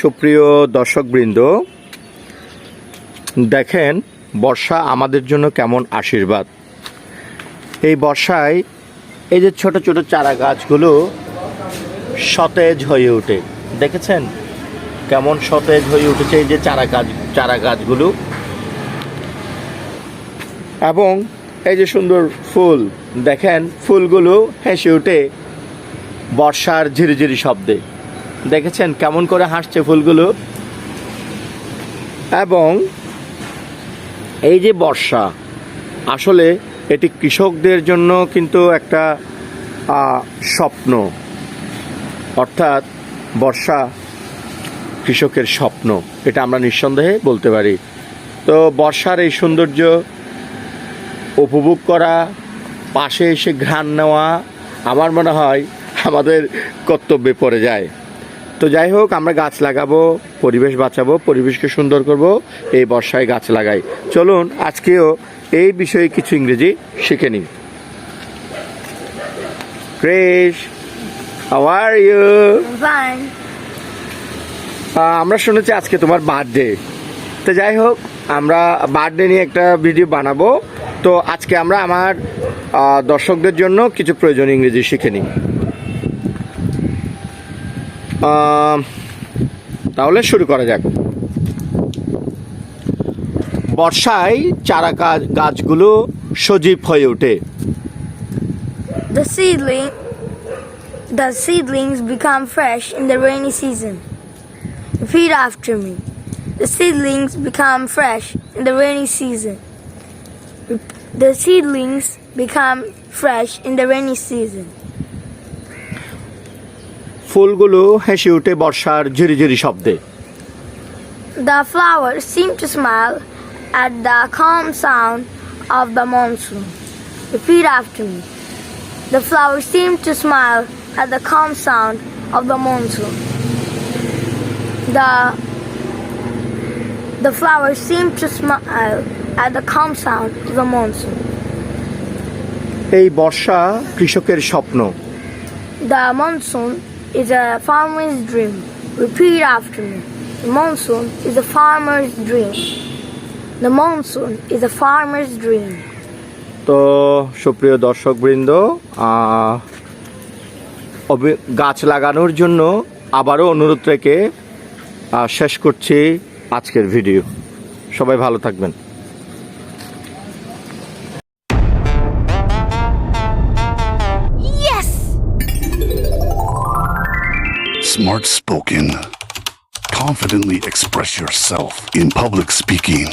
সুপ্রিয় দর্শকবৃন্দ, দেখেন বর্ষা আমাদের জন্য কেমন আশীর্বাদ। এই বর্ষায় এই যে ছোট ছোট চারা গাছগুলো সতেজ হয়ে ওঠে, দেখেছেন? কেমন সতেজ হয়ে উঠেছে এই যে চারা গাছ, চারা গাছগুলো। এবং এই যে সুন্দর ফুল, দেখেন ফুলগুলো হেসে ওঠে বর্ষার ঝিরিঝিরি শব্দে। দেখেছেন কেমন করে হাসছে ফুলগুলো? এবং এই যে বর্ষা, আসলে এটি কৃষকদের জন্য কিন্তু একটা স্বপ্ন। অর্থাৎ বর্ষা কৃষকের স্বপ্ন, এটা আমরা নিঃসন্দেহে বলতে পারি। তো বর্ষার এই সৌন্দর্য উপভোগ করা, পাশে এসে ঘ্রাণ নেওয়া, আমার মনে হয় আমাদের কর্তব্যে পড়ে যায়। তো যাই হোক আমরা গাছ লাগাবো পরিবেশ বাঁচাবো পরিবেশকে সুন্দর করব এই বর্ষায় গাছ লাগাই। চলুন আজকেও এই বিষয়ে কিছু ইংরেজি শিখে নিই। ক্রেশ হাউ আর ইউ. আমরা শুনেছি আজকে তোমার বার্থডে। তো যাই হোক আমরা বার্থডে নিয়ে একটা ভিডিও বানাবো। তো আজকে আমরা আমার দর্শকদের জন্য কিছু প্রয়োজন ইংরেজি শিখে নিই। তাহলে শুরু করা যাক বর্ষায় চারা গাছ গাছগুলো সজীব হয়ে ওঠে The seedling the seedlings become fresh in the rainy season. Repeat after me. The seedlings become fresh in the rainy season. The seedlings become fresh in the rainy season. ফুলগুলো হেসে উঠে বর্ষার ঝিরি ঝুরি শব্দে the flower seem to smile at the calm sound of the monsoon repeat after me the flower seem to smile at the calm sound of the monsoon the The flowers seem to smile at the calm sound of the monsoon. এই বর্ষা কৃষকের স্বপ্ন। The monsoon is a farmer's dream. Repeat after me. The monsoon is a farmer's dream. The monsoon is a farmer's dream. তো সুপ্রিয় দর্শকবৃন্দ গাছ লাগানোর জন্য আবারও অনুরোধ রেখে শেষ করছি আজকের ভিডিও সবাই ভালো থাকবেন Smart spoken. Confidently express yourself in public speaking.